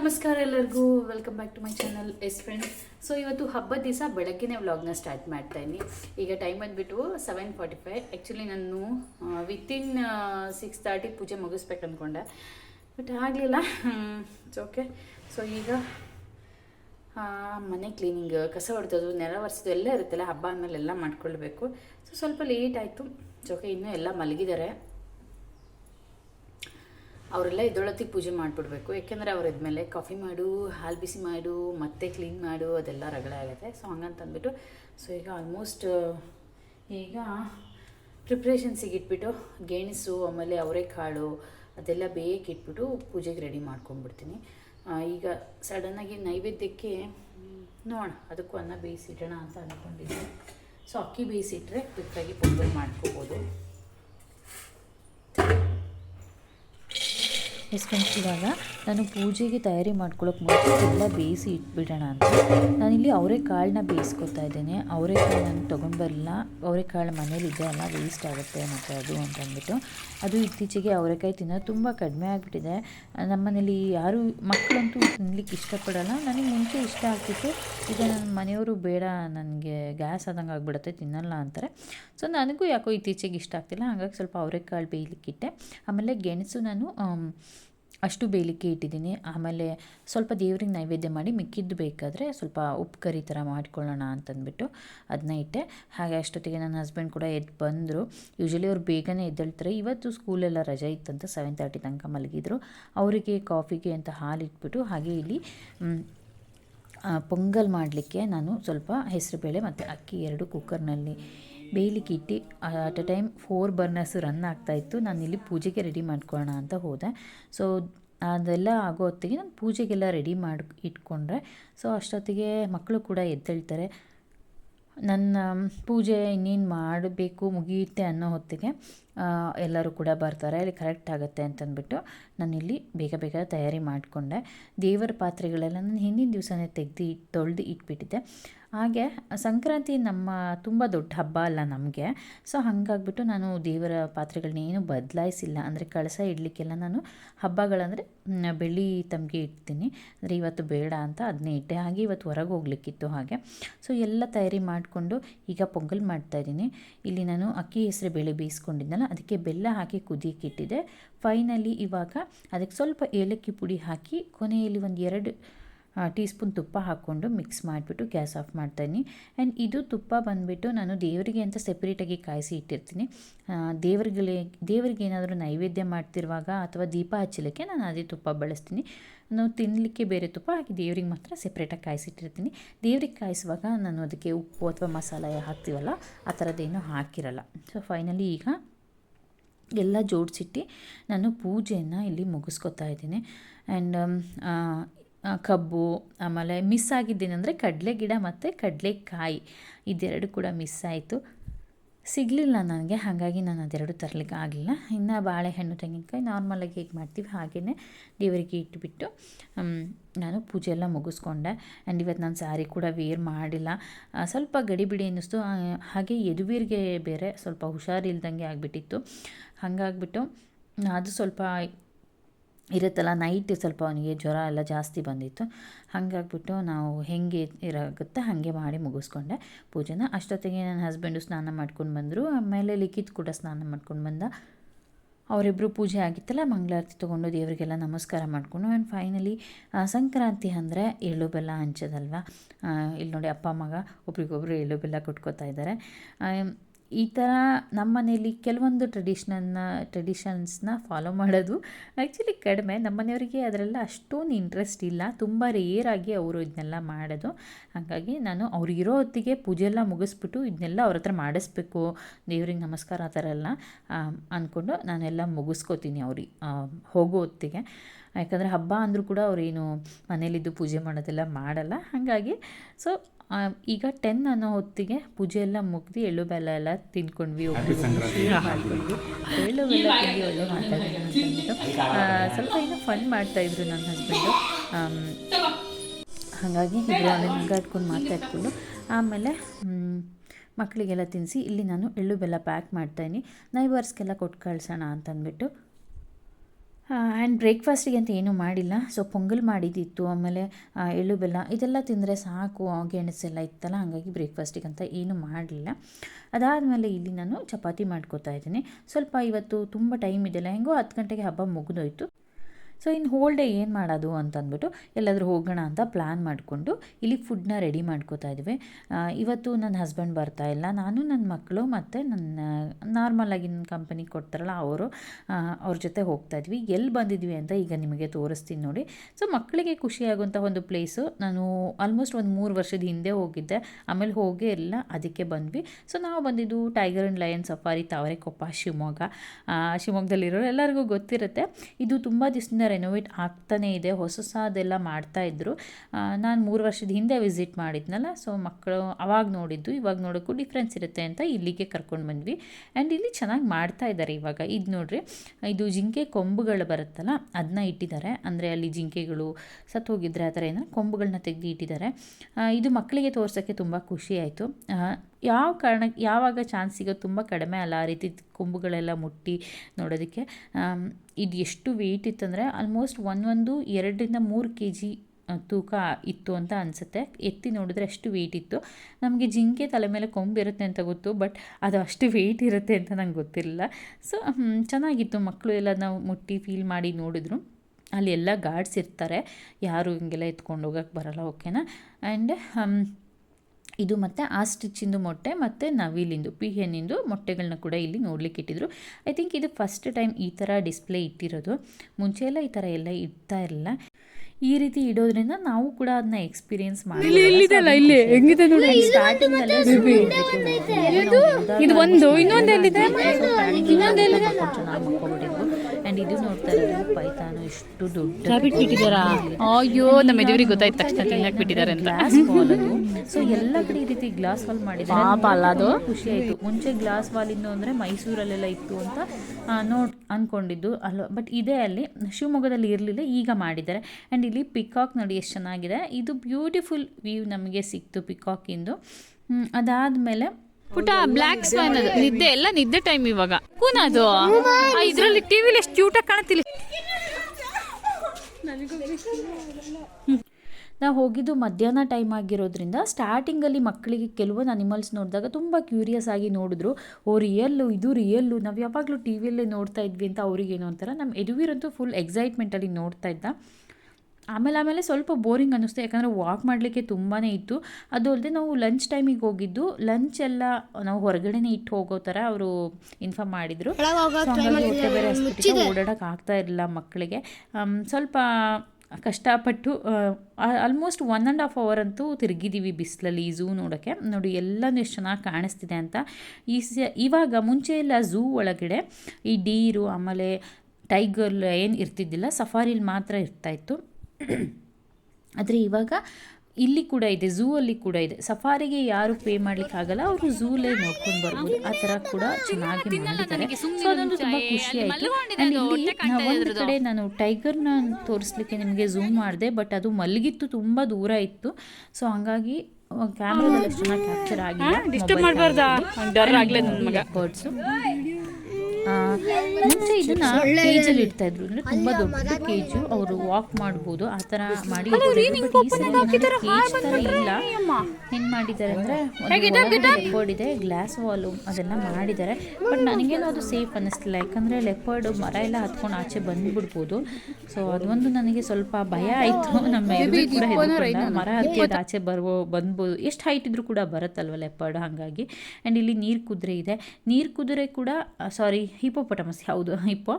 ನಮಸ್ಕಾರ ಎಲ್ಲರಿಗೂ. Welcome back to my channel yes friend so ಇವತ್ತು ಹಬ್ಬದ ದಿವಸ ಬೆಳಗ್ಗೆನೇ ವ್ಲಾಗ್ನ ಸ್ಟಾರ್ಟ್ ಮಾಡ್ತಾ ಇದ್ದೀನಿ. ಈಗ ಟೈಮ್ ಬಂದುಬಿಟ್ಟು ಸೆವೆನ್ ಫಾರ್ಟಿ ಫೈವ್ ಆ್ಯಕ್ಚುಲಿ ನಾನು ವಿತಿನ್ ಸಿಕ್ಸ್ ತರ್ಟಿ ಪೂಜೆ ಮುಗಿಸ್ಬೇಕು ಅಂದ್ಕೊಂಡೆ ಬಟ್ ಆಗಲಿಲ್ಲ. ಓಕೆ ಸೊ ಈಗ ಮನೆ ಕ್ಲೀನಿಂಗ್ ಕಸ ಹೊಡೆದೋದು ನೆಲ ಒರೆಸೋದು ಎಲ್ಲ ಇರುತ್ತಲ್ಲ, ಹಬ್ಬ ಆದಮೇಲೆ ಎಲ್ಲ ಮಾಡ್ಕೊಳ್ಬೇಕು. ಸೊ ಸ್ವಲ್ಪ ಲೇಟ್ ಆಯಿತು. ಓಕೆ ಇನ್ನೂ ಎಲ್ಲ ಮಲಗಿದ್ದಾರೆ. ಅವರೆಲ್ಲ ಇದೊಳತ್ತಿಗೆ ಪೂಜೆ ಮಾಡಿಬಿಡ್ಬೇಕು. ಯಾಕೆಂದರೆ ಅವ್ರು ಇದ್ಮೇಲೆ ಕಾಫಿ ಮಾಡು, ಹಾಲು ಬಿಸಿ ಮಾಡು, ಮತ್ತೆ ಕ್ಲೀನ್ ಮಾಡು, ಅದೆಲ್ಲ ರಗಳೆ ಆಗುತ್ತೆ. ಸೊ ಹಂಗಂತಂದ್ಬಿಟ್ಟು ಸೊ ಈಗ ಆಲ್ಮೋಸ್ಟ್ ಈಗ ಪ್ರಿಪ್ರೇಷನ್ಸಿಗೆ ಇಟ್ಬಿಟ್ಟು, ಗೆಣಸು, ಆಮೇಲೆ ಅವರೆಕಾಳು, ಅದೆಲ್ಲ ಬೇಕಿಟ್ಬಿಟ್ಟು ಪೂಜೆಗೆ ರೆಡಿ ಮಾಡ್ಕೊಂಡ್ಬಿಡ್ತೀನಿ. ಈಗ ಸಡನ್ನಾಗಿ ನೈವೇದ್ಯಕ್ಕೆ ನೋಡ ನೋಡೋಣ, ಅದಕ್ಕೂ ಅನ್ನ ಬೇಯಿಸಿಡೋಣ ಅಂತ ಅಂದ್ಕೊಂಡಿದ್ದೀನಿ ಸೊ ಅಕ್ಕಿ ಬೇಯಿಸಿಟ್ರೆ ಕ್ವಿಕ್ಕಾಗಿ ಪೊಂಗಲ್ ಮಾಡ್ಕೋಬೋದು. ಎಸ್ ಫ್ರೆಂಡ್ಸ್ ಇವಾಗ ನಾನು ಪೂಜೆಗೆ ತಯಾರಿ ಮಾಡ್ಕೊಳ್ಳೋಕೆ ಮುಂಚೆ ಎಲ್ಲ ಬೇಯಿಸಿ ಇಟ್ಬಿಡೋಣ ಅಂತ. ನಾನಿಲ್ಲಿ ಅವರೆಕಾಳನ್ನ ಬೇಯಿಸ್ಕೊತಾ ಇದ್ದೇನೆ. ಅವರೆಕಾಳು ನಾನು ತೊಗೊಂಡು ಬರಲಿಲ್ಲ ಅವರೆಕಾಳು ಮನೇಲಿದೆ ಅಲ್ಲ ವೇಸ್ಟ್ ಆಗುತ್ತೆ ಮತ್ತು ಅದು ಅಂತ ಅಂದ್ಬಿಟ್ಟು. ಅದು ಇತ್ತೀಚೆಗೆ ಅವರೆಕಾಯಿ ತಿನ್ನೋದು ತುಂಬ ಕಡಿಮೆ ಆಗಿಬಿಟ್ಟಿದೆ. ನಮ್ಮನೇಲಿ ಯಾರು, ಮಕ್ಕಳಂತೂ ತಿನ್ಲಿಕ್ಕೆ ಇಷ್ಟಪಡಲ್ಲ. ನನಗೆ ಮುಂಚೆ ಇಷ್ಟ ಆಗ್ತಿತ್ತು. ಈಗ ನನ್ನ ಮನೆಯವರು ಬೇಡ, ನನಗೆ ಗ್ಯಾಸ್ ಆದಂಗೆ ಆಗಿಬಿಡುತ್ತೆ, ತಿನ್ನಲ್ಲ ಅಂತಾರೆ. ಸೊ ನನಗೂ ಯಾಕೋ ಇತ್ತೀಚೆಗೆ ಇಷ್ಟ ಆಗ್ತಿಲ್ಲ. ಹಾಗಾಗಿ ಸ್ವಲ್ಪ ಅವರೆಕಾಳು ಬೇಯಲಿಕ್ಕಿಟ್ಟೆ. ಆಮೇಲೆ ಗೆಣಸು ನಾನು ಅಷ್ಟು ಬೇಲಿಕೆ ಇಟ್ಟಿದ್ದೀನಿ. ಆಮೇಲೆ ಸ್ವಲ್ಪ ದೇವ್ರಿಗೆ ನೈವೇದ್ಯ ಮಾಡಿ ಮಿಕ್ಕಿದ್ದು ಬೇಕಾದರೆ ಸ್ವಲ್ಪ ಉಪ್ಪು ಕರಿ ಥರ ಮಾಡ್ಕೊಳ್ಳೋಣ ಅಂತಂದ್ಬಿಟ್ಟು ಅದನ್ನ ಇಟ್ಟೆ. ಹಾಗೆ ಅಷ್ಟೊತ್ತಿಗೆ ನನ್ನ ಹಸ್ಬೆಂಡ್ ಕೂಡ ಎದ್ದು ಬಂದರು. ಯೂಶಲಿ ಅವ್ರು ಬೇಗನೆ ಎದ್ದೇಳ್ತಾರೆ. ಇವತ್ತು ಸ್ಕೂಲೆಲ್ಲ ರಜೆ ಇತ್ತಂತ ಸೆವೆನ್ ತರ್ಟಿ ತನಕ ಮಲಗಿದ್ರು. ಅವರಿಗೆ ಕಾಫಿಗೆ ಅಂತ ಹಾಲು ಇಟ್ಬಿಟ್ಟು ಹಾಗೆ ಇಲ್ಲಿ ಪೊಂಗಲ್ ಮಾಡಲಿಕ್ಕೆ ನಾನು ಸ್ವಲ್ಪ ಹೆಸರುಬೇಳೆ ಮತ್ತು ಅಕ್ಕಿ ಎರಡು ಕುಕ್ಕರ್ನಲ್ಲಿ ಬೇಯಲಿಕ್ಕೆ ಇಟ್ಟು at a time four burners run ಆಗ್ತಾಯಿತ್ತು ಇಲ್ಲಿ ಪೂಜೆಗೆ ರೆಡಿ ಮಾಡ್ಕೊಳ್ಳೋಣ ಅಂತ ಹೋದೆ. ಸೊ ಅದೆಲ್ಲ ಆಗೋ ಹೊತ್ತಿಗೆ ನಾನು ಪೂಜೆಗೆಲ್ಲ ರೆಡಿ ಮಾಡಿ, ಇಟ್ಕೊಂಡ್ರೆ. ಸೊ ಅಷ್ಟೊತ್ತಿಗೆ ಮಕ್ಕಳು ಕೂಡ ಎದ್ದೇಳ್ತಾರೆ. ನನ್ನ ಪೂಜೆ ಇನ್ನೇನು ಮಾಡಬೇಕು ಮುಗಿಯುತ್ತೆ ಅನ್ನೋ ಹೊತ್ತಿಗೆ ಎಲ್ಲರೂ ಕೂಡ ಬರ್ತಾರೆ. ಅಲ್ಲಿ ಕರೆಕ್ಟ್ ಆಗುತ್ತೆ ಅಂತಂದ್ಬಿಟ್ಟು ನಾನಿಲ್ಲಿ ಬೇಗ ಬೇಗ ತಯಾರಿ ಮಾಡಿಕೊಂಡೆ. ದೇವರ ಪಾತ್ರೆಗಳೆಲ್ಲ ನಾನು ಹಿಂದಿನ ದಿವಸನೇ ತೆಗೆದು ತೊಳೆದು ಇಟ್ಬಿಟ್ಟಿದ್ದೆ. ಹಾಗೆ ಸಂಕ್ರಾಂತಿ ನಮ್ಮ ತುಂಬ ದೊಡ್ಡ ಹಬ್ಬ ಅಲ್ಲ ನಮಗೆ. ಸೊ ಹಾಗಾಗ್ಬಿಟ್ಟು ನಾನು ದೇವರ ಪಾತ್ರೆಗಳನ್ನೇನು ಬದಲಾಯಿಸಿಲ್ಲ. ಅಂದರೆ ಕಳಸ ಇಡಲಿಕ್ಕೆಲ್ಲ ನಾನು ಹಬ್ಬಗಳಂದರೆ ಬೆಳ್ಳಿ ತಮಗೆ ಇಡ್ತೀನಿ. ಅಂದರೆ ಇವತ್ತು ಬೇಡ ಅಂತ ಅದನ್ನೇ ಇಟ್ಟೆ. ಹಾಗೆ ಇವತ್ತು ಹೊರಗೆ ಹೋಗ್ಲಿಕ್ಕಿತ್ತು ಹಾಗೆ. ಸೊ ಎಲ್ಲ ತಯಾರಿ ಮಾಡಿಕೊಂಡು ಈಗ ಪೊಂಗಲ್ ಮಾಡ್ತಾಯಿದ್ದೀನಿ ಇಲ್ಲಿ ನಾನು ಅಕ್ಕಿ ಹೆಸರು ಬೇಳೆ ಬೇಯಿಸ್ಕೊಂಡಿದ್ನಲ್ಲ, ಅದಕ್ಕೆ ಬೆಲ್ಲ ಹಾಕಿ ಕುದಿಯಕ್ಕೆ ಇಟ್ಟಿದ್ದೆ. ಫೈನಲಿ ಇವಾಗ ಅದಕ್ಕೆ ಸ್ವಲ್ಪ ಏಲಕ್ಕಿ ಪುಡಿ ಹಾಕಿ ಕೊನೆಯಲ್ಲಿ ಒಂದು ಎರಡು ಟೀ ಸ್ಪೂನ್ ತುಪ್ಪ ಹಾಕ್ಕೊಂಡು ಮಿಕ್ಸ್ ಮಾಡಿಬಿಟ್ಟು ಗ್ಯಾಸ್ ಆಫ್ ಮಾಡ್ತೀನಿ. ಆ್ಯಂಡ್ ಇದು ತುಪ್ಪ ಬಂದುಬಿಟ್ಟು ನಾನು ದೇವರಿಗೆ ಅಂತ ಸೆಪ್ರೇಟಾಗಿ ಕಾಯಿಸಿ ಇಟ್ಟಿರ್ತೀನಿ. ದೇವರಿಗೆ ದೇವರಿಗೆ ಏನಾದರೂ ನೈವೇದ್ಯ ಮಾಡ್ತಿರುವಾಗ ಅಥವಾ ದೀಪ ಹಚ್ಚಲಿಕ್ಕೆ ನಾನು ಅದೇ ತುಪ್ಪ ಬಳಸ್ತೀನಿ. ನಾವು ತಿನ್ನಲಿಕ್ಕೆ ಬೇರೆ ತುಪ್ಪ ಹಾಕಿ ದೇವ್ರಿಗೆ ಮಾತ್ರ ಸೆಪ್ರೇಟಾಗಿ ಕಾಯಿಸಿಟ್ಟಿರ್ತೀನಿ ದೇವ್ರಿಗೆ ಕಾಯಿಸುವಾಗ ನಾನು ಅದಕ್ಕೆ ಉಪ್ಪು ಅಥವಾ ಮಸಾಲೆ ಹಾಕ್ತೀವಲ್ಲ, ಆ ಥರದ್ದೇನು ಹಾಕಿರಲ್ಲ. ಸೊ ಫೈನಲಿ ಈಗ ಎಲ್ಲ ಜೋಡಿಸಿಟ್ಟು ನಾನು ಪೂಜೆಯನ್ನು ಇಲ್ಲಿ ಮುಗಿಸ್ಕೊತಾ ಇದ್ದೀನಿ. ಆ್ಯಂಡ್ ಕಬ್ಬು, ಆಮೇಲೆ ಮಿಸ್ ಆಗಿದ್ದೇನೆಂದರೆ ಕಡಲೆ ಗಿಡ ಮತ್ತು ಕಡಲೆಕಾಯಿ ಇದೆರಡು ಕೂಡ ಮಿಸ್ ಆಯಿತು. ಸಿಗಲಿಲ್ಲ ನನಗೆ, ಹಾಗಾಗಿ ನಾನು ಅದೆರಡು ತರಲಿಕ್ಕೆ ಆಗಲಿಲ್ಲ. ಇನ್ನು ಬಾಳೆಹಣ್ಣು ತೆಂಗಿನಕಾಯಿ ನಾರ್ಮಲಾಗಿ ಹೇಗೆ ಮಾಡ್ತೀವಿ ಹಾಗೆಯೇ ದೇವರಿಗೆ ಇಟ್ಬಿಟ್ಟು ನಾನು ಪೂಜೆ ಎಲ್ಲ ಮುಗಿಸ್ಕೊಂಡೆ. ಆ್ಯಂಡ್ ಇವತ್ತು ನಾನು ಸ್ಯಾರಿ ಕೂಡ ವೇರ್ ಮಾಡಿಲ್ಲ. ಸ್ವಲ್ಪ ಗಡಿಬಿಡಿ ಅನ್ನಿಸ್ತು. ಹಾಗೆ ಯದುವೀರಿಗೆ ಬೇರೆ ಸ್ವಲ್ಪ ಹುಷಾರಿಲ್ದಂಗೆ ಆಗಿಬಿಟ್ಟಿತ್ತು. ಹಾಗಾಗ್ಬಿಟ್ಟು, ಅದು ಸ್ವಲ್ಪ ಇರುತ್ತಲ್ಲ ನೈಟ್ ಸ್ವಲ್ಪ ಅವನಿಗೆ ಜ್ವರ ಎಲ್ಲ ಜಾಸ್ತಿ ಬಂದಿತ್ತು. ಹಾಗಾಗ್ಬಿಟ್ಟು ನಾವು ಹೆಂಗೆ ಇರಾಗುತ್ತೆ ಹಾಗೆ ಮಾಡಿ ಮುಗಿಸ್ಕೊಂಡೆ ಪೂಜೆನ. ಅಷ್ಟೊತ್ತಿಗೆ ನನ್ನ ಹಸ್ಬೆಂಡು ಸ್ನಾನ ಮಾಡ್ಕೊಂಡು ಬಂದರು. ಆಮೇಲೆ ಲಿಖಿತ್ ಕೂಡ ಸ್ನಾನ ಮಾಡ್ಕೊಂಡು ಬಂದ. ಅವರಿಬ್ಬರು ಪೂಜೆ ಆಗಿತ್ತಲ್ಲ, ಮಂಗಳಾರತಿ ತೊಗೊಂಡು ದೇವರಿಗೆಲ್ಲ ನಮಸ್ಕಾರ ಮಾಡಿಕೊಂಡು ಆ್ಯಂಡ್ ಫೈನಲಿ ಸಂಕ್ರಾಂತಿ ಅಂದರೆ ಎಳ್ಳು ಬೆಲ್ಲ ಹಂಚೋದಲ್ವ? ಇಲ್ಲಿ ನೋಡಿ ಅಪ್ಪ, ಮಗ ಒಬ್ರಿಗೊಬ್ರು ಎಳ್ಳು ಬೆಲ್ಲ ಕೊಟ್ಕೋತಾ ಇದ್ದಾರೆ. ಈ ಥರ ನಮ್ಮ ಮನೇಲಿ ಕೆಲವೊಂದು ಟ್ರೆಡಿಷ್ನನ್ನ ಟ್ರೆಡಿಷನ್ಸ್ನ ಫಾಲೋ ಮಾಡೋದು ಆ್ಯಕ್ಚುಲಿ ಕಡಿಮೆ. ನಮ್ಮ ಮನೆಯವರಿಗೆ ಅದರೆಲ್ಲ ಅಷ್ಟೊಂದು ಇಂಟ್ರೆಸ್ಟ್ ಇಲ್ಲ. ತುಂಬ ರೇರಾಗಿ ಅವರು ಇದನ್ನೆಲ್ಲ ಮಾಡೋದು. ಹಾಗಾಗಿ ನಾನು ಅವ್ರಿಗಿರೋ ಹೊತ್ತಿಗೆ ಪೂಜೆ ಎಲ್ಲ ಮುಗಿಸ್ಬಿಟ್ಟು ಇದನ್ನೆಲ್ಲ ಅವ್ರ ಹತ್ರ ಮಾಡಿಸ್ಬೇಕು. ದೇವ್ರಿಗೆ ನಮಸ್ಕಾರ ಆ ಥರ ಎಲ್ಲ ಅಂದ್ಕೊಂಡು ನಾನೆಲ್ಲ ಮುಗಿಸ್ಕೋತೀನಿ ಅವ್ರಿಗೆ ಹೋಗೋ ಹೊತ್ತಿಗೆ. ಯಾಕಂದರೆ ಹಬ್ಬ ಅಂದರೂ ಕೂಡ ಅವರೇನು ಮನೇಲಿದ್ದು ಪೂಜೆ ಮಾಡೋದೆಲ್ಲ ಮಾಡಲ್ಲ. ಹಾಗಾಗಿ ಸೊ ಈಗ ಟೆನ್ ಅನ್ನೋ ಹೊತ್ತಿಗೆ ಪೂಜೆ ಎಲ್ಲ ಮುಗ್ದು ಎಳ್ಳು ಬೆಲ್ಲ ಎಲ್ಲ ಮಾಡ್ಕೊಂಡ್ವಿ ಎಳ್ಳು ಬೆಲ್ಲ ತಿಂದು ಒಳ್ಳೆ ಆ, ಸ್ವಲ್ಪ ಏನೋ ಫನ್ ಮಾಡ್ತಾಯಿದ್ರು ನನ್ನ ಹಸ್ಬೆಂಡು ಹಾಗಾಗಿ ಇಬ್ಬರು ಅಲ್ಲಿ ನಗಾಡ್ಕೊಂಡು ಮಾತಾಡ್ಕೊಂಡು ಆಮೇಲೆ ಮಕ್ಕಳಿಗೆಲ್ಲ ತಿನ್ನಿಸಿ ಇಲ್ಲಿ ನಾನು ಎಳ್ಳು ಬೆಲ್ಲ ಪ್ಯಾಕ್ ಮಾಡ್ತಾಯಿನಿ ನೈಬರ್ಸ್ಗೆಲ್ಲ ಕೊಟ್ಟು ಕಳ್ಸೋಣ ಅಂತಂದ್ಬಿಟ್ಟು ಆ್ಯಂಡ್ ಬ್ರೇಕ್ಫಾಸ್ಟಿಗೆ ಅಂತ ಏನೂ ಮಾಡಿಲ್ಲ. ಸೊ ಪೊಂಗಲ್ ಮಾಡಿದ್ದಿತ್ತು ಆಮೇಲೆ ಎಳ್ಳು ಬೆಲ್ಲ, ಇದೆಲ್ಲ ತಿಂದರೆ ಸಾಕು ಗೆಣಸೆಲ್ಲ ಇತ್ತಲ್ಲ, ಹಾಗಾಗಿ ಬ್ರೇಕ್ಫಾಸ್ಟಿಗೆ ಅಂತ ಏನೂ ಮಾಡಲಿಲ್ಲ ಅದಾದಮೇಲೆ ಇಲ್ಲಿ ನಾನು ಚಪಾತಿ ಮಾಡ್ಕೋತಾ ಇದ್ದೀನಿ. ಸ್ವಲ್ಪ ಇವತ್ತು ತುಂಬ ಟೈಮ್ ಇದೆಯಲ್ಲ ಹೆಂಗೋ ಹತ್ತು ಗಂಟೆಗೆ ಹಬ್ಬ ಮುಗಿದೋಯ್ತು. ಸೊ ಇನ್ನು ಹೋಲ್ ಡೇ ಏನು ಮಾಡೋದು ಅಂತಂದ್ಬಿಟ್ಟು ಎಲ್ಲಾದರೂ ಹೋಗೋಣ ಅಂತ ಪ್ಲ್ಯಾನ್ ಮಾಡಿಕೊಂಡು ಇಲ್ಲಿ ಫುಡ್ನ ರೆಡಿ ಮಾಡ್ಕೋತಾ ಇದ್ವಿ. ಇವತ್ತು ನನ್ನ ಹಸ್ಬೆಂಡ್ ಬರ್ತಾ ಇಲ್ಲ. ನಾನು ನನ್ನ ಮಕ್ಕಳು ಮತ್ತು ನನ್ನ ನಾರ್ಮಲಾಗಿ ನನ್ನ ಕಂಪನಿಗೆ ಕೊಡ್ತಾರಲ್ಲ ಅವರು ಅವ್ರ ಜೊತೆ ಹೋಗ್ತಾ ಇದ್ವಿ. ಎಲ್ಲಿ ಬಂದಿದ್ವಿ ಅಂತ ಈಗ ನಿಮಗೆ ತೋರಿಸ್ತೀನಿ ನೋಡಿ. ಸೊ ಮಕ್ಕಳಿಗೆ ಖುಷಿಯಾಗುವಂಥ ಒಂದು ಪ್ಲೇಸು ನಾನು ಆಲ್ಮೋಸ್ಟ್ ಒಂದು ಮೂರು ವರ್ಷದ ಹಿಂದೆ ಹೋಗಿದ್ದೆ. ಆಮೇಲೆ ಹೋಗೇ ಇಲ್ಲ, ಅದಕ್ಕೆ ಬಂದ್ವಿ. ಸೊ ನಾವು ಬಂದಿದ್ದು tiger and lion safari Tavarekoppa Shivamogga. ಶಿವಮೊಗ್ಗದಲ್ಲಿರೋರು ಎಲ್ಲರಿಗೂ ಗೊತ್ತಿರುತ್ತೆ. ಇದು ತುಂಬ ದಿವಸದಿಂದ ರೆನೋವೇಟ್ ಆಗ್ತಾನೇ ಇದೆ ಹೊಸ ಹೊಸದೆಲ್ಲ ಮಾಡ್ತಾ ಇದ್ರು. ನಾನು ಮೂರು ವರ್ಷದ ಹಿಂದೆ ವಿಸಿಟ್ ಮಾಡಿದ್ನಲ್ಲ ಸೊ ಮಕ್ಕಳು ಅವಾಗ ನೋಡಿದ್ದು, ಇವಾಗ ನೋಡೋಕ್ಕೂ ಡಿಫ್ರೆನ್ಸ್ ಇರುತ್ತೆ ಅಂತ ಇಲ್ಲಿಗೆ ಕರ್ಕೊಂಡು ಬಂದ್ವಿ. ಆ್ಯಂಡ್ ಇಲ್ಲಿ ಚೆನ್ನಾಗಿ ಮಾಡ್ತಾ ಇದ್ದಾರೆ ಇವಾಗ. ಇದು ನೋಡ್ರಿ, ಇದು ಜಿಂಕೆ ಕೊಂಬುಗಳು ಬರುತ್ತಲ್ಲ ಅದನ್ನ ಇಟ್ಟಿದ್ದಾರೆ ಅಂದರೆ ಅಲ್ಲಿ ಜಿಂಕೆಗಳು ಸತ್ತು ಹೋಗಿದ್ರೆ ಆ ಥರ ಏನೋ ಕೊಂಬುಗಳನ್ನ ತೆಗೆದು ಇಟ್ಟಿದ್ದಾರೆ ಇದು ಮಕ್ಕಳಿಗೆ ತೋರ್ಸೋಕ್ಕೆ ತುಂಬ ಖುಷಿ ಆಯಿತು. ಯಾವ ಕಾರಣಕ್ಕೆ ಯಾವಾಗ ಚಾನ್ಸ್ ಸಿಗೋದು ತುಂಬ ಕಡಿಮೆ ಅಲ್ಲ, ಆ ರೀತಿ ಕೊಂಬುಗಳೆಲ್ಲ ಮುಟ್ಟಿ ನೋಡೋದಕ್ಕೆ. ಇದು ಎಷ್ಟು ವೆಯ್ಟ್ ಇತ್ತಂದರೆ ಆಲ್ಮೋಸ್ಟ್ ಒಂದೊಂದು ಎರಡರಿಂದ ಮೂರು ಕೆ ಜಿ ತೂಕ ಇತ್ತು ಅಂತ ಅನಿಸುತ್ತೆ. ಎತ್ತಿ ನೋಡಿದ್ರೆ ಅಷ್ಟು ವೆಯ್ಟ್ ಇತ್ತು. ನಮಗೆ ಜಿಂಕೆ ತಲೆ ಮೇಲೆ ಕೊಂಬಿರುತ್ತೆ ಅಂತ ಗೊತ್ತು ಬಟ್ ಅದು ಅಷ್ಟು ವೆಯ್ಟ್ ಇರುತ್ತೆ ಅಂತ ನಂಗೆ ಗೊತ್ತಿರಲಿಲ್ಲ. ಸೊ ಚೆನ್ನಾಗಿತ್ತು. ಮಕ್ಕಳು ಎಲ್ಲ ನಾವು ಮುಟ್ಟಿ ಫೀಲ್ ಮಾಡಿ ನೋಡಿದ್ರು. ಅಲ್ಲಿ ಎಲ್ಲ ಗಾರ್ಡ್ಸ್ ಇರ್ತಾರೆ. ಯಾರು ಹಿಂಗೆಲ್ಲ ಎತ್ಕೊಂಡು ಹೋಗೋಕ್ಕೆ ಬರಲ್ಲ ಓಕೆನಾ ಆ್ಯಂಡ್ ಇದು ಮತ್ತು ಆ ಸ್ಟಿಚ್ಚಿಂದು ಮೊಟ್ಟೆ ಮತ್ತು ನವಿಲಿಂದು ಪಿ ಹೆಣ್ಣಿಂದು ಮೊಟ್ಟೆಗಳನ್ನ ಕೂಡ ಇಲ್ಲಿ ನೋಡ್ಲಿಕ್ಕೆ ಇಟ್ಟಿದ್ರು. ಐ ಥಿಂಕ್ ಇದು ಫಸ್ಟ್ ಟೈಮ್ ಈ ಥರ ಡಿಸ್ಪ್ಲೇ ಇಟ್ಟಿರೋದು. ಮುಂಚೆ ಎಲ್ಲ ಈ ಥರ ಎಲ್ಲ ಇಡ್ತಾ ಇರಲಿಲ್ಲ. ಈ ರೀತಿ ಇಡೋದ್ರಿಂದ ನಾವು ಕೂಡ ಅದನ್ನ ಎಕ್ಸ್ಪೀರಿಯನ್ಸ್ ಮಾಡಿ ಇದು? ಒಂದು ಇನ್ನೊಂದು ಎಲ್ಲಿದೆ? ಅಂಡ್ ಇದು ನೋಡ್ತಾ ಇರೋದು ಪೈತಾನು ಎಷ್ಟು ದೊಡ್ಡ ಬಿಟ್ಟಿದ್ದಾರಾ? ಅಯ್ಯೋ ನಮ್ಮ ಎದುರಿಗೆ ಗೊತ್ತಾಯ್ತು ತಕ್ಷಣ ತಿನ್ನಕ್ ಬಿಟ್ಟಿದ್ದಾರೆ ಅಂತ. ಗ್ಲಾಸ್ ವಾಲ್ ಅದು. ಸೊ ಎಲ್ಲ ಕಡೆ ಈ ರೀತಿ ಗ್ಲಾಸ್ ವಾಲ್ ಮಾಡಿದ್ದಾರೆ. ಪಾಪ ಅಲ್ಲ ಅದು? ಖುಷಿ ಆಯ್ತು. ಮುಂಚೆ ಗ್ಲಾಸ್ ವಾಲ್ ಇನ್ನು ಅಂದ್ರೆ ಮೈಸೂರಲ್ಲೆಲ್ಲ ಇತ್ತು ಅಂತ ನೋಡ್ ಅನ್ಕೊಂಡಿದ್ದು ಅಲ್ಲ ಬಟ್ ಇದೇ ಅಲ್ಲಿ ಶಿವಮೊಗ್ಗದಲ್ಲಿ ಇರಲಿಲ್ಲ ಈಗ ಮಾಡಿದ್ದಾರೆ. ಆ್ಯಂಡ್ ಇಲ್ಲಿ ಪಿಕಾಕ್ ನೋಡಿ ಎಷ್ಟು ಚೆನ್ನಾಗಿದೆ. ಇದು ಬ್ಯೂಟಿಫುಲ್ ವ್ಯೂ ನಮಗೆ ಸಿಕ್ತು ಪಿಕಾಕಿಂದು ಅದಾದ್ಮೇಲೆ ಪುಟ ಬ್ಲಾಕ್ ಸ್ವಾನ್ ಅದು. ನಿದ್ದೆ ಎಲ್ಲ ನಿದ್ದೆ ಟೈಮ್ ಇವಾಗ. ಕೂನ ಅದು? ಇದರಲ್ಲಿ ಟಿವಿಲಿ ಎಷ್ಟು ಕ್ಯೂಟಾಗಿ ಕಾಣುತ್ತಿಲ್ಲ. ನಾವು ಹೋಗಿದ್ದು ಮಧ್ಯಾಹ್ನ ಟೈಮ್ ಆಗಿರೋದ್ರಿಂದ ಸ್ಟಾರ್ಟಿಂಗಲ್ಲಿ ಮಕ್ಕಳಿಗೆ ಕೆಲವೊಂದು ಅನಿಮಲ್ಸ್ ನೋಡಿದಾಗ ತುಂಬ ಕ್ಯೂರಿಯಸ್ ಆಗಿ ನೋಡಿದ್ರು. ಓ ರಿಯಲ್ಲು ಇದು ರಿಯಲ್ಲು ನಾವು ಯಾವಾಗಲೂ ಟಿ ವಿಯಲ್ಲೇ ನೋಡ್ತಾ ಇದ್ವಿ ಅಂತ ಅವ್ರಿಗೇನೋ ಅಂತಾರೆ ನಮ್ಮ ಯದುವೀರಂತೂ ಫುಲ್ ಎಕ್ಸೈಟ್ಮೆಂಟಲ್ಲಿ ನೋಡ್ತಾ ಇದ್ದ. ಆಮೇಲೆ ಆಮೇಲೆ ಸ್ವಲ್ಪ ಬೋರಿಂಗ್ ಅನ್ನಿಸ್ತು. ಯಾಕಂದರೆ ವಾಕ್ ಮಾಡಲಿಕ್ಕೆ ತುಂಬಾ ಇತ್ತು. ಅದು ಅಲ್ಲದೆ ನಾವು ಲಂಚ್ ಟೈಮಿಗೆ ಹೋಗಿದ್ದು ಲಂಚ್ ಎಲ್ಲ ನಾವು ಹೊರಗಡೆನೇ ಇಟ್ಟು ಹೋಗೋ ಥರ ಅವರು ಇನ್ಫಾರ್ಮ್ ಮಾಡಿದರು. ಬೇರೆ ಓಡಾಡೋಕೆ ಆಗ್ತಾ ಇರಲಿಲ್ಲ ಮಕ್ಕಳಿಗೆ. ಸ್ವಲ್ಪ ಕಷ್ಟಪಟ್ಟು almost one and half hour ಅಂತೂ ತಿರುಗಿದ್ದೀವಿ ಬಿಸಿಲಲ್ಲಿ ಝೂ ನೋಡೋಕ್ಕೆ ನೋಡಿ ಎಲ್ಲನೂ ಎಷ್ಟು ಚೆನ್ನಾಗಿ ಕಾಣಿಸ್ತಿದೆ ಅಂತ. ಈ ಇವಾಗ ಮುಂಚೆ ಎಲ್ಲ ಝೂ ಒಳಗಡೆ ಈ ಡೀರು ಆಮೇಲೆ ಟೈಗರ್ ಏನು ಇರ್ತಿದ್ದಿಲ್ಲ ಸಫಾರಿಲಿ ಮಾತ್ರ ಇರ್ತಾಯಿತ್ತು ಆದರೆ ಇವಾಗ ಇಲ್ಲಿ ಕೂಡ ಇದೆ ಝೂ ಅಲ್ಲಿ ಕೂಡ ಇದೆ. ಸಫಾರಿಗೆ ಯಾರು ಪೇ ಮಾಡ್ಲಿಕ್ಕೆ ಆಗಲ್ಲ ಅವರು ಝೂಲೇ ನೋಡ್ಕೊಂಡು ಬರ್ಬೋದು. ಆ ತರ ಕೂಡ ಚೆನ್ನಾಗಿ ಮಾಡಿದ್ದಾರೆ. ಸೊ ಅದೊಂದು ತುಂಬ ಖುಷಿ ಆಯಿತು. ಆ್ಯಂಡ್ ಇಲ್ಲಿ ಒಂದು ಕಡೆ ನಾನು ಟೈಗರ್ನ ತೋರಿಸ್ಲಿಕ್ಕೆ ನಿಮಗೆ ಝೂಮ್ ಮಾಡಿದೆ ಬಟ್ ಅದು ಮಲಗಿತ್ತು ತುಂಬ ದೂರ ಇತ್ತು. ಸೊ ಹಂಗಾಗಿ ಕ್ಯಾಮ್ರಾದಲ್ಲಿ ಚೆನ್ನಾಗಿ ಕ್ಯಾಪ್ಚರ್ ಆಗಿಲ್ಲ. ಡಿಸ್ಟರ್ಬ್ ಮಾಡಬಾರ್ದಾ? ಡರ್ ಆಗ್ಲೇ ನನ್ನ ಮಗ. ಬರ್ಡ್ಸು ಮುಂಚೆ ಇದನ್ನ ಕೇಜಲ್ಲಿ ಇಡ್ತಾ ಇದ್ರು. ಅಂದ್ರೆ ತುಂಬಾ ದೊಡ್ಡ ಕೇಜು ಅವರು ವಾಕ್ ಮಾಡ್ಬೋದು ಆ ತರ ಮಾಡಿ ಇಡ್ತಾ ಇದ್ರು. But ಈ ಸಲ ಕೇಜ್ ತರ ಇಲ್ಲ. ಏನ್ ಮಾಡಿದ್ದಾರೆ ಅಂದ್ರೆ ಲೆಪರ್ಡ್ ಇದೆ ಗ್ಲಾಸ್ ವಾಲು ಅದೆಲ್ಲ ಮಾಡಿದ್ದಾರೆ. ಬಟ್ ನನಗೇನು ಅದು ಸೇಫ್ ಅನ್ನಿಸ್ತಿಲ್ಲ. ಯಾಕಂದ್ರೆ ಲೆಪರ್ಡ್ ಮರ ಎಲ್ಲ ಹತ್ಕೊಂಡು ಆಚೆ ಬಂದ್ಬಿಡ್ಬೋದು. ಸೊ ಅದೊಂದು ನನಗೆ ಸ್ವಲ್ಪ ಭಯ ಆಯ್ತು. ನಮ್ಮ ಕೂಡ. ಮರ ಹತ್ತಿ ಆಚೆ ಬರ್ಬೋ ಬಂದ್ಬೋದು. ಎಷ್ಟು ಹೈಟ್ ಇದ್ರೂ ಕೂಡ ಬರುತ್ತಲ್ವ ಲೆಪರ್ಡ್ ಹಾಗಾಗಿ. ಅಂಡ್ ಇಲ್ಲಿ ನೀರು ಕುದುರೆ ಇದೆ. ನೀರು ಕುದುರೆ ಕೂಡ ಸಾರಿ ಹಿಪೋಪಟಮಸ್ ಹೌದು, ಹಿಪ್ಪೋ.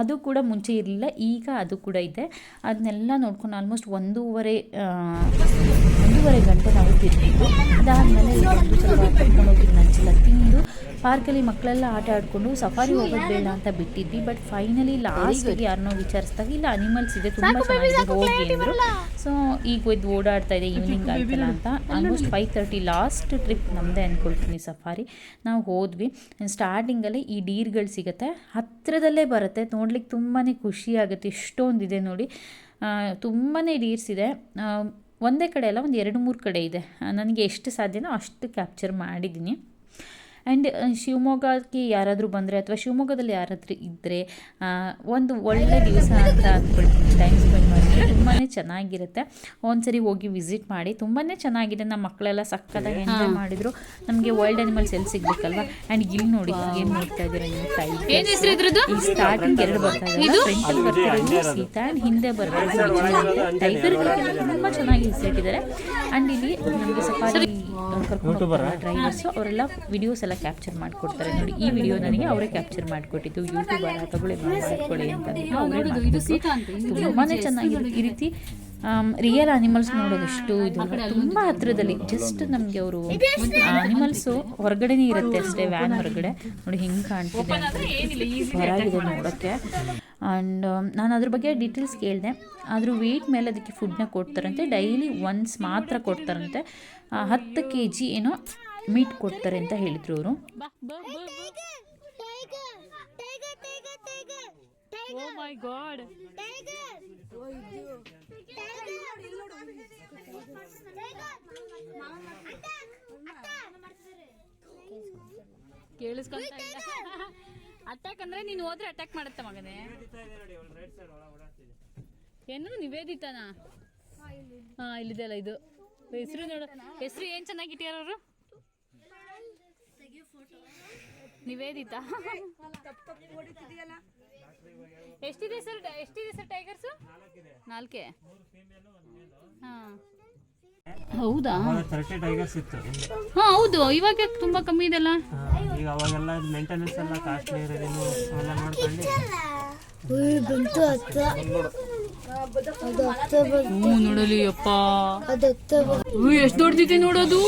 ಅದು ಕೂಡ ಮುಂಚೆ ಇರಲಿಲ್ಲ, ಈಗ ಅದು ಕೂಡ ಇದೆ. ಅದನ್ನೆಲ್ಲ ನೋಡ್ಕೊಂಡು ಆಲ್ಮೋಸ್ಟ್ ಒಂದೂವರೆ ಒಂದೂವರೆ ಗಂಟೆ ನಾವು ತಿರ್ಬೇಕು ಅದಾದಮೇಲೆ ಒಂದು ಸ್ವಲ್ಪ ಕರ್ಕೊಂಡೋಗಿ ನಂಚಿಲ್ಲ ತಿಂದು ಪಾರ್ಕಲ್ಲಿ ಮಕ್ಕಳೆಲ್ಲ ಆಟ ಆಡಿಕೊಂಡು ಸಫಾರಿ ಹೋಗೋದು ಬೇಡ ಅಂತ ಬಿಟ್ಟಿದ್ವಿ ಬಟ್ ಫೈನಲಿ ಲಾಸ್ಟಿಗೆ ಯಾರನ್ನೋ ವಿಚಾರಿಸಿದಾಗ ಇಲ್ಲ ಅನಿಮಲ್ಸ್ ಇದೆ ತುಂಬ ಚೆನ್ನಾಗಿದೆ ಹೋಗಿ ಅಂದರು. ಸೊ ಈಗ ಒಯ್ದು ಓಡಾಡ್ತಾ ಇದೆ ಈವ್ನಿಂಗ್ ಆಯ್ತಲ್ಲ ಅಂತ. Almost five thirty last trip ನಮ್ಮದೇ ಅಂದ್ಕೊಳ್ತೀನಿ ಸಫಾರಿ. ನಾವು ಹೋದ್ವಿ. ಸ್ಟಾರ್ಟಿಂಗಲ್ಲಿ ಈ ಡೀರ್ಗಳು ಸಿಗುತ್ತೆ. ಹತ್ತಿರದಲ್ಲೇ ಬರುತ್ತೆ. ನೋಡ್ಲಿಕ್ಕೆ ತುಂಬಾ ಖುಷಿ ಆಗುತ್ತೆ. ಇಷ್ಟೊಂದಿದೆ ನೋಡಿ. ತುಂಬಾ ಡೀರ್ಸ್ ಇದೆ. ಒಂದೇ ಕಡೆ ಅಲ್ಲ ಒಂದು ಎರಡು ಮೂರು ಕಡೆ ಇದೆ. ನನಗೆ ಎಷ್ಟು ಸಾಧ್ಯನೋ ಅಷ್ಟು ಕ್ಯಾಪ್ಚರ್ ಮಾಡಿದ್ದೀನಿ. ಆ್ಯಂಡ್ ಶಿವಮೊಗ್ಗಕ್ಕೆ ಯಾರಾದರೂ ಬಂದರೆ ಅಥವಾ ಶಿವಮೊಗ್ಗದಲ್ಲಿ ಯಾರಾದರೂ ಇದ್ದರೆ ಒಂದು ಒಳ್ಳೆ ದಿವಸ ಅಂತ ಅಂದ್ಕೊಳ್ತೀನಿ ಟೈಮ್ ಸ್ಪೆಂಡ್ ಮಾಡಿದ್ರೆ ತುಂಬಾ ಚೆನ್ನಾಗಿರುತ್ತೆ. ಒಂದ್ಸರಿ ಹೋಗಿ ವಿಸಿಟ್ ಮಾಡಿ ತುಂಬಾ ಚೆನ್ನಾಗಿದೆ. ನಮ್ಮ ಮಕ್ಕಳೆಲ್ಲ ಸಕ್ಕತ್ತಾಗಿ ಎಂಜಾಯ್ ಮಾಡಿದ್ರು. ನಮಗೆ ವೈಲ್ಡ್ ಆ್ಯನಿಮಲ್ಸ್ ಎಲ್ಲಿ ಸಿಗಬೇಕಲ್ವಾ? ಆ್ಯಂಡ್ ಇಲ್ಲಿ ನೋಡಿ ಏನು ನೋಡ್ತಾ ಇದ್ದೀರಾ ನೀವು? ಈ ಸ್ಟಾರ್ಟಿಂಗ್ ಎರಡು ಬರ್ತಾ ಇದೆ ಫ್ರಂಟಲ್ಲಿ ಬರ್ತಿರೋದು ಸೀತಾ ಆ್ಯಂಡ್ ಹಿಂದೆ ಬರ್ತಿರೋದು ಟೈಗರ್ಗಳಿಗೆಲ್ಲ ತುಂಬ ಚೆನ್ನಾಗಿ ಹೆಸರಿಟ್ಟಿದ್ದಾರೆ ಆ್ಯಂಡ್ ಇಲ್ಲಿ ನಮಗೆ ಸಫಾರಿ ಕರ್ಕೊಂಡು ಡ್ರೈವರ್ಸು ಅವರೆಲ್ಲ ವಿಡಿಯೋಸ್ ಎಲ್ಲ ಕ್ಯಾಪ್ಚರ್ ಮಾಡಿಕೊಡ್ತಾರೆ ನೋಡಿ ಈ ವಿಡಿಯೋ ನನಗೆ ಅವರೇ ಕ್ಯಾಪ್ಚರ್ ಮಾಡಿಕೊಟ್ಟಿದ್ದು. ಯೂಟ್ಯೂಬರ್ ತಗೊಳ್ಳಿ ಮಾಡ್ಕೊಳ್ಳಿ ಅಂತ. ತುಂಬಾ ಚೆನ್ನಾಗಿ ಈ ರೀತಿ ರಿಯಲ್ ಅನಿಮಲ್ಸ್ ನೋಡೋದಷ್ಟು ಇದು ತುಂಬ ಹತ್ರದಲ್ಲಿ ಜಸ್ಟ್ ನಮಗೆ ಅವರು ಅನಿಮಲ್ಸು ಹೊರಗಡೆನೇ ಇರುತ್ತೆ ಅಷ್ಟೇ ವ್ಯಾನ್ ಹೊರಗಡೆ. ನೋಡಿ ಹಿಂಗೆ ಕಾಣ್ತಿದೆ ಹೊರಗಿದೆ ನೋಡೋಕ್ಕೆ. ಆ್ಯಂಡ್ ನಾನು ಅದ್ರ ಬಗ್ಗೆ ಡೀಟೇಲ್ಸ್ ಕೇಳಿದೆ. ಆದರೂ ವೆಯ್ಟ್ ಮೇಲೆ ಅದಕ್ಕೆ ಫುಡ್ನ ಕೊಡ್ತಾರಂತೆ. ಡೈಲಿ ಒನ್ಸ್ ಮಾತ್ರ ಕೊಡ್ತಾರಂತೆ. ಹತ್ತು ಕೆ ಜಿ ಏನೋ ಮೀಟ್ ಕೊಡ್ತಾರೆ ಅಂತ ಹೇಳಿದ್ರು ಅವರು. ಅಟ್ಯಾಕ್ ಅಂದ್ರೆ ನೀನು ಹೋದ್ರೆ ಅಟ್ಯಾಕ್ ಮಾಡುತ್ತೆ ಮಗನೇ. ಏನು ನಿವೇದಿತಾನಾ? ಹಾ, ಇಲ್ಲಿದೆ ಅಲ್ಲ ಇದು. ಹೆಸರು ನೋಡು. ಹೆಸರು ಏನ್ ಚೆನ್ನಾಗಿ ಅವರು ನಿವೇದಿತಾ? ಎಷ್ಟಿದೆ ಸರ್ ಎಷ್ಟಿದೆ ಸರ್ ಟೈಗರ್ಸ್ ನಾಲ್ಕೆ. ಹೌದಾ? ತರ್ಟಿ ಟೈಗರ್ಸ್ ಇತ್ತು ಹಾ ಹೌದು. ಇವಾಗ ತುಂಬಾ ಕಮ್ಮಿ ಇದೆಲ್ಲ? ಈಗ ಅವಾಗೆಲ್ಲ ಮೇಂಟೆನೆನ್ಸ್ ಎಲ್ಲ ಕಾಸ್ಟ್ಲಿ ಇರೋದೇನು ನೋಡ್ಕೊಂಡು ಬಂತು ಹತ್ತ ಅದು ಹತ್ತ ಬಂತು ಹ್ಞೂ ನೋಡಲಿ ಅಪ್ಪ. ಅದು ಹತ್ತ ಬಂತು ಎಷ್ಟು ದೊಡ್ಡದಿದೆ ನೋಡೋದು?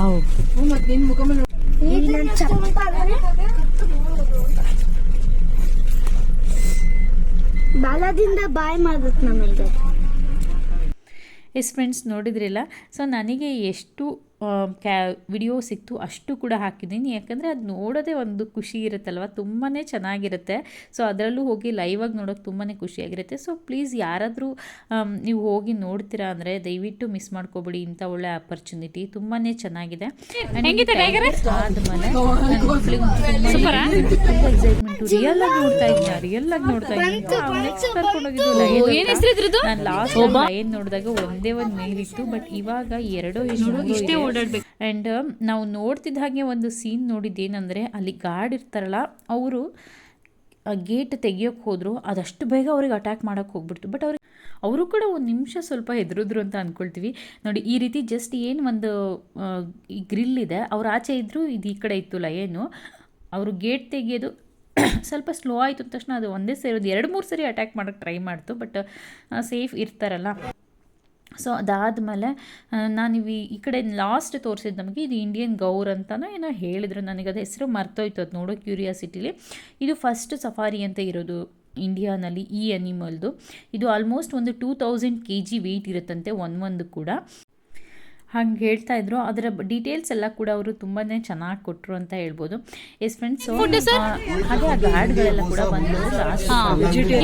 ನನ್ ಚಪ್ಪಾಳೆ ಬಾಲದಿಂದ ಬಾಯ್ ಮಾಡುತ್ತೆ ನಮಗೆ. ಎಸ್ ಫ್ರೆಂಡ್ಸ್ ನೋಡಿದ್ರಲ್ಲ? ಸೊ ನನಗೆ ಎಷ್ಟು ಕ್ಯಾ ವಿಡಿಯೋ ಸಿಕ್ತು ಅಷ್ಟು ಕೂಡ ಹಾಕಿದ್ದೀನಿ. ಯಾಕಂದರೆ ಅದು ನೋಡೋದೇ ಒಂದು ಖುಷಿ ಇರುತ್ತಲ್ವ? ತುಂಬಾ ಚೆನ್ನಾಗಿರುತ್ತೆ. ಸೊ ಅದರಲ್ಲೂ ಹೋಗಿ ಲೈವಾಗಿ ನೋಡೋಕೆ ತುಂಬಾ ಖುಷಿಯಾಗಿರುತ್ತೆ. ಸೊ ಪ್ಲೀಸ್ ಯಾರಾದರೂ ನೀವು ಹೋಗಿ ನೋಡ್ತೀರಾ ಅಂದರೆ ದಯವಿಟ್ಟು ಮಿಸ್ ಮಾಡ್ಕೋಬೇಡಿ ಇಂಥ ಒಳ್ಳೆ ಆಪರ್ಚುನಿಟಿ ತುಂಬಾ ಚೆನ್ನಾಗಿದೆ. ಎಕ್ಸೈಟ್ಮೆಂಟು ರಿಯಲ್ ಆಗಿ ನೋಡ್ತಾ ಇದ್ದೀನಿ. ರಿಯಲ್ ಆಗಿ ನೋಡ್ತಾ ಇದ್ದೀನಿ. ನಾನು ಲಾಸ್ಟ್ ನೋಡಿದಾಗ ಒಂದೇ ಒಂದು ಮೇಲಿತ್ತು ಬಟ್ ಇವಾಗ ಎರಡೋ ಇಷ್ಟೇ ಓಡಾಡ್ಬೇಕು. ಆ್ಯಂಡ್ ನಾವು ನೋಡ್ತಿದ್ದ ಹಾಗೆ ಒಂದು ಸೀನ್ ನೋಡಿದ್ದೇನೆಂದರೆ ಅಲ್ಲಿ ಗಾರ್ಡ್ ಇರ್ತಾರಲ್ಲ, ಅವರು ಗೇಟ್ ತೆಗಿಯೋಕೆ ಹೋದ್ರು, ಅದಷ್ಟು ಬೇಗ ಅವ್ರಿಗೆ ಅಟ್ಯಾಕ್ ಮಾಡೋಕ್ಕೆ ಹೋಗ್ಬಿಡ್ತು. ಬಟ್ ಅವ್ರಿಗೆ, ಅವರು ಕೂಡ ಒಂದು ನಿಮಿಷ ಸ್ವಲ್ಪ ಹೆದರಿದ್ರು ಅಂತ ಅಂದ್ಕೊಳ್ತೀವಿ ನೋಡಿ, ಈ ರೀತಿ ಜಸ್ಟ್ ಏನು ಒಂದು ಈ ಗ್ರಿಲ್ ಇದೆ, ಅವ್ರು ಆಚೆ ಇದ್ದರೂ ಇದು ಈ ಕಡೆ ಇತ್ತು ಲಯನು ಅವರು ಗೇಟ್ ತೆಗೆಯೋದು ಸ್ವಲ್ಪ ಸ್ಲೋ ಆಯಿತು ತಕ್ಷಣ ಅದು ಒಂದೇ ಸೇರೋದು ಎರಡು ಮೂರು ಸರಿ ಅಟ್ಯಾಕ್ ಮಾಡೋಕ್ಕೆ ಟ್ರೈ ಮಾಡ್ತು ಬಟ್ ಸೇಫ್ ಇರ್ತಾರಲ್ಲ. ಸೊ ಅದಾದಮೇಲೆ ನಾನು ಈ ಕಡೆ ಲಾಸ್ಟ್ ತೋರಿಸಿದ್ದು ನಮಗೆ ಇದು ಇಂಡಿಯನ್ ಗೌರ್ ಅಂತಲೋ ಏನೋ ಹೇಳಿದ್ರು. ನನಗೆ ಅದು ಹೆಸರು ಮರ್ತೋಯ್ತು. ಅದು ನೋಡೋ ಕ್ಯೂರಿಯಾಸಿಟಿಲಿ ಇದು ಫಸ್ಟ್ ಸಫಾರಿ ಅಂತ ಇರೋದು ಇಂಡಿಯಾನಲ್ಲಿ ಈ ಅನಿಮಲ್ದು ಇದು ಆಲ್ಮೋಸ್ಟ್ ಒಂದು two thousand K G weight ಇರುತ್ತಂತೆ ಒಂದೊಂದು ಕೂಡ. ಹಂಗೆ ಹೇಳ್ತಾ ಇದ್ರು. ಅದರ ಡೀಟೇಲ್ಸ್ ಎಲ್ಲ ಕೂಡ ಅವರು ತುಂಬಾ ಚೆನ್ನಾಗಿ ಕೊಟ್ಟರು ಅಂತ ಹೇಳ್ಬೋದು. ಎಸ್ ಫ್ರೆಂಡ್ಸ್ ಹಾಗೆ ಆ ಗಾರ್ಡ್ಗಳೆಲ್ಲ ಕೂಡ ಬಂದು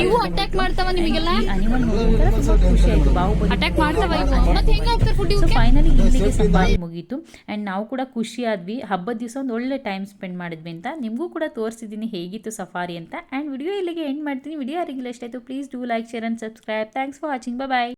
ಇವು ಅಟ್ಯಾಕ್ ಮಾಡ್ತಾವ ನಿಮಗೆಲ್ಲ? ಅನಿಮಲ್ ನೋಡಿದ್ರೆ ತುಂಬ ಖುಷಿ ಆಯಿತು. ಬಾಹುಬಲಿ ಅಟ್ಯಾಕ್ ಮಾಡ್ತಾವ ಮತ್ತೆ ಹೆಂಗ ಆಗ್ತಾರೆ ಫುಡ್ ಸೊ ಫೈನಲಿ ಇಲ್ಲಿಗೆ ಸಫಾರಿ ಮುಗೀತು. ಆ್ಯಂಡ್ ನಾವು ಕೂಡ ಖುಷಿ ಆದ್ವಿ. ಹಬ್ಬದ ದಿವಸ ಒಂದು ಒಳ್ಳೆ ಟೈಮ್ ಸ್ಪೆಂಡ್ ಮಾಡಿದ್ವಿ ಅಂತ. ನಿಮಗೂ ಕೂಡ ತೋರಿಸಿದ್ದೀನಿ ಹೇಗಿತ್ತು ಸಫಾರಿ ಅಂತ. ಆ್ಯಂಡ್ ವಿಡಿಯೋ ಇಲ್ಲಿಗೆ ಎಂಡ್ ಮಾಡ್ತೀನಿ. ವಿಡಿಯೋ ಯಾರಿಗಿಲ್ಲ ಆಯಿತು please do like share and subscribe thanks for watching bye